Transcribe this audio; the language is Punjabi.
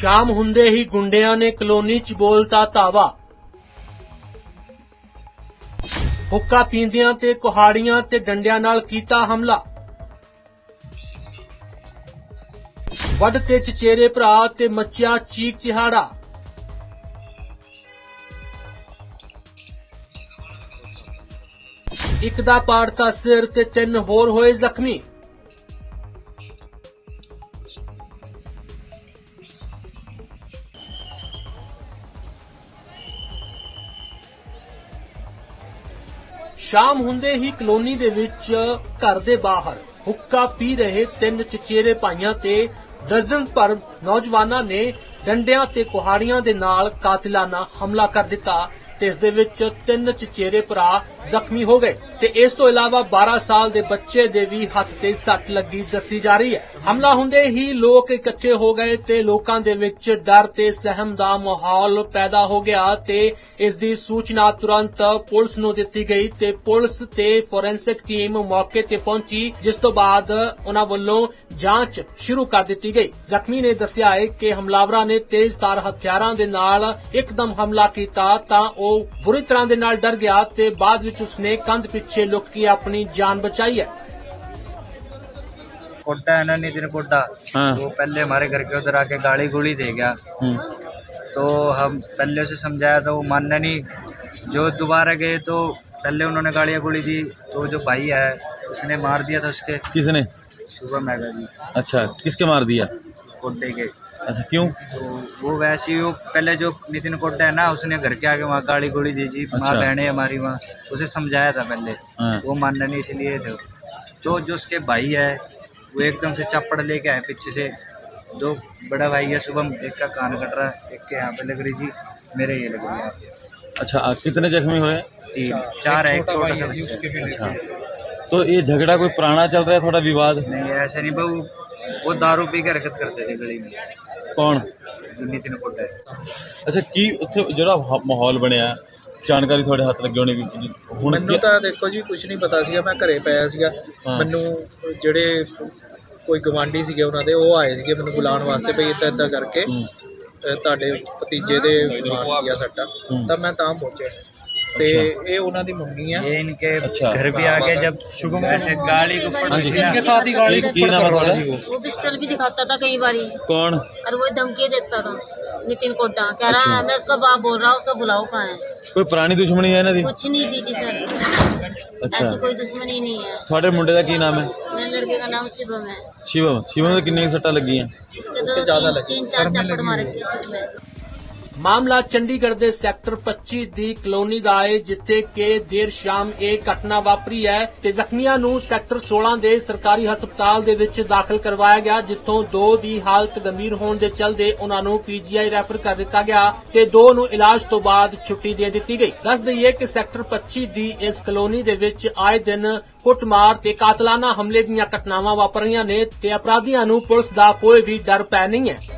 ਸ਼ਾਮ ਹੁੰਦੇ ਹੀ ਗੁੰਡਿਆਂ ਨੇ ਕਲੋਨੀ 'ਚ ਬੋਲਤਾ ਧਾਵਾ। ਹੁੱਕਾ ਪੀਂਦਿਆਂ ਤੇ ਕੁਹਾੜੀਆਂ ਤੇ ਡੰਡਿਆਂ ਨਾਲ ਕੀਤਾ ਹਮਲਾ। ਵੱਡ ਤੇ ਚਚੇਰੇ ਭਰਾ ਤੇ ਮੱਚਿਆ ਚੀਕ ਚਿਹਾੜਾ। ਇੱਕ ਦਾ ਪਾੜਤਾ ਸਿਰ ਤੇ ਤਿੰਨ ਹੋਰ ਹੋਏ ਜ਼ਖਮੀ। ਸ਼ਾਮ ਹੁੰਦੇ ਹੀ ਕਲੋਨੀ ਦੇ ਵਿੱਚ ਘਰ ਦੇ ਬਾਹਰ ਹੁੱਕਾ ਪੀ ਰਹੇ ਤਿੰਨ ਚਚੇਰੇ ਭਾਈਆਂ ਤੇ ਦਰਜਨ ਭਰ ਨੌਜਵਾਨਾਂ ਨੇ ਡੰਡਿਆਂ ਤੇ ਕੁਹਾੜੀਆਂ ਦੇ ਨਾਲ ਕਾਤਿਲਾਨਾ ਹਮਲਾ ਕਰ ਦਿੱਤਾ। ਤੇ ਇਸ ਦੇ ਵਿੱਚ ਤਿੰਨ ਚਚੇਰੇ ਭਰਾ ਜ਼ਖਮੀ ਹੋ ਗਏ ਤੇ ਇਸ ਤੋਂ ਇਲਾਵਾ 12 ਸਾਲ ਦੇ ਬੱਚੇ ਦੇ ਵੀ ਹੱਥ ਤੇ ਸੱਟ ਲੱਗੀ ਦੱਸੀ ਜਾ ਰਹੀ ਹੈ। ਹਮਲਾ ਹੁੰਦੇ ਹੀ ਲੋਕ ਇਕੱਠੇ ਹੋ ਗਏ ਤੇ ਲੋਕਾਂ ਦੇ ਵਿੱਚ ਡਰ ਤੇ ਸਹਿਮ ਦਾ ਮਾਹੌਲ ਪੈਦਾ ਹੋ ਗਿਆ ਤੇ ਇਸ ਦੀ ਸੂਚਨਾ ਤੁਰੰਤ ਪੁਲਿਸ ਨੂੰ ਦਿੱਤੀ ਗਈ ਤੇ ਪੁਲਿਸ ਤੇ ਫੋਰੈਂਸਿਕ ਟੀਮ ਮੌਕੇ ਤੇ ਪਹੁੰਚੀ, ਜਿਸ ਤੋਂ ਬਾਅਦ ਉਹਨਾਂ ਵੱਲੋਂ ਜਾਂਚ ਸ਼ੁਰੂ ਕਰ ਦਿੱਤੀ ਗਈ। ਜ਼ਖਮੀ ਨੇ ਦੱਸਿਆ ਹੈ ਕਿ ਹਮਲਾਵਰਾਂ ਨੇ ਤੇਜ਼ਧਾਰ ਹਥਿਆਰਾਂ ਦੇ ਨਾਲ ਇੱਕਦਮ ਹਮਲਾ ਕੀਤਾ ਤਾਂ ਉਹ ਬੁਰੀ ਤਰ੍ਹਾਂ ਦੇ ਨਾਲ ਡਰ ਗਿਆ ਤੇ ਬਾਅਦ ਵਿੱਚ ਉਸਨੇ ਕੰਧ ਪਿੱਛੇ ਲੁਕ ਕੇ ਆਪਣੀ ਜਾਨ ਬਚਾਈ ਹੈ कोड्डा है ना नितिन कोड्डा हाँ। वो पहले हमारे घर के उधर आके गाली गुली दे गया हम्म, तो हम पहले उसे समझाया तो वो मानना नहीं जो दोबारा गए तो पहले उन्होंने गालियाँ गुली दी तो जो भाई है उसने मार दिया था उसके किसने शुभम मैगा जी अच्छा किसके मार दिया कोड्डे के अच्छा क्यों? तो वो वैसे ही वो पहले जो नितिन कोड्डा है ना उसने घर के आगे वहाँ गाली गुली दी जी माँ अच्छा। बहनें हमारी वहाँ उसे समझाया था पहले। हाँ, वो मानना नहीं इसलिए थे। तो जो उसके भाई है वो एकदम से चप्पड़ लेके आए पीछे से। दो बड़ा भाई है शुभम एक का कान कट रहा है एक के यहाँ पे लग रही जी मेरे ये लग रही है। अच्छा कितने जख्मी हुए? तीन चार है एक छोटा सा अच्छा। तो ये झगड़ा कोई पुराना चल रहा है थोड़ा विवाद? नहीं ऐसे नहीं बहु। वो दारू पी के हरकत करते थे गली में कौन जो नितिन कोटा है ਅੱਛਾ ਕੀ ਉੱਥੇ ਜਿਹੜਾ ਹ- ਮਾਹੌਲ ਬਣਿਆ ਜਾਣਕਾਰੀ ਤੁਹਾਡੇ ਹੱਥ ਲੱਗੇ ਹੋਣੀ ਵੀ ਹੁਣ ਮੈਨੂੰ ਕੀ- ਤਾਂ ਦੇਖੋ ਜੀ ਕੁਝ ਨਹੀਂ ਪਤਾ ਸੀਗਾ ਮੈਂ ਘਰੇ ਪਿਆ ਸੀਗਾ ਹਾਂ। ਮੈਨੂੰ ਜਿਹੜੇ ਕੋਈ ਗਵਾਂਢੀ ਸੀਗੇ ਉਹਨਾਂ ਦੇ ਉਹ ਆਏ ਸੀਗੇ ਮੈਨੂੰ ਬੁਲਾਉਣ ਵਾਸਤੇ ਭਈ ਇਦਾਂ ਇਦਾਂ ਕਰਕੇ ਹੂੰ, ਅ, ਤੁਹਾਡੇ ਭਤੀਜੇ ਦੇ ਮਾਰ ਗਿਆ ਸੱਟਾ ਹੂੰ। ਤਾਂ ਮੈਂ ਤਾਂ ਪਹੁੰਚਿਆ ਤੇ ਇਹ ਉਹਨਾਂ ਦੀ ਮੰਮੀ ਆ ये इनके अच्छा। घर भी आगे जब शुभम ऐसे गाड़ी को ऊपर हाँ जी। थी ना, इनके साथ ही गाड़ी की- की नाम है ਤੁਹਾਡਾ वो पिस्टल भी दिखाता था कई बारी ਕੌਣ और वो धमकी देता था नितिन कोटा कह रहा अच्छा। है मैं उसका बाप बोल रहा हूँ उसको बुलाओ कहाँ है ਕੋਈ ਪੁਰਾਣੀ ਦੁਸ਼ਮਣੀ ਹੈ ਇਹਨਾਂ ਦੀ कुछ नहीं दी थी सर ਅੱਛਾ ऐसी कोई दुश्मनी नहीं है ਤੁਹਾਡੇ ਮੁੰਡੇ ਦਾ ਕੀ ਨਾਮ ਹੈ मेरे लड़के का नाम शिवम है ਸ਼ਿਵਮ ਸ਼ਿਵਮ ਦੇ ਕਿੰਨੀਆਂ ਕੁ ਸੱਟਾਂ ਲੱਗੀਆਂ उसके उसके तो ज्यादा तीन, लगी। तीन सर चार में चप्पड़ लगी मारे हुई के सिर में ਮਾਮਲਾ ਚੰਡੀਗੜ੍ਹ ਦੇ ਸੈਕਟਰ 25 ਦੀ ਕਲੋਨੀ ਦਾ ਹੈ, ਜਿੱਥੇ ਕਿ ਦੇਰ ਸ਼ਾਮ ਇਹ ਘਟਨਾ ਵਾਪਰੀ ਹੈ ਤੇ ਜ਼ਖਮੀਆਂ ਨੂੰ ਸੈਕਟਰ 16 ਦੇ ਸਰਕਾਰੀ ਹਸਪਤਾਲ ਦੇ ਵਿੱਚ ਦਾਖਲ ਕਰਵਾਇਆ ਗਿਆ, ਜਿੱਥੋਂ ਦੋ ਦੀ ਹਾਲਤ ਗੰਭੀਰ ਹੋਣ ਦੇ ਚਲਦੇ ਉਹਨਾਂ ਨੂੰ ਪੀਜੀਆਈ ਰੈਫਰ ਕਰ ਦਿੱਤਾ ਗਿਆ ਤੇ ਦੋ ਨੂੰ ਇਲਾਜ ਤੋਂ ਬਾਅਦ ਛੁੱਟੀ ਦੇ ਦਿੱਤੀ ਗਈ। ਦੱਸ ਦਈਏ ਕਿ ਸੈਕਟਰ 25 ਦੀ ਇਸ ਕਲੋਨੀ ਦੇ ਵਿੱਚ ਆਏ ਦਿਨ ਕੁੱਟਮਾਰ ਤੇ ਕਾਤਲਾਨਾ ਹਮਲੇ ਦੀਆਂ ਘਟਨਾਵਾਂ ਵਾਪਰ ਰਹੀਆਂ ਨੇ ਤੇ ਅਪਰਾਧੀਆਂ ਨੂੰ ਪੁਲਿਸ ਦਾ ਕੋਈ ਵੀ ਡਰ ਪੈ ਨਹੀਂ ਹੈ।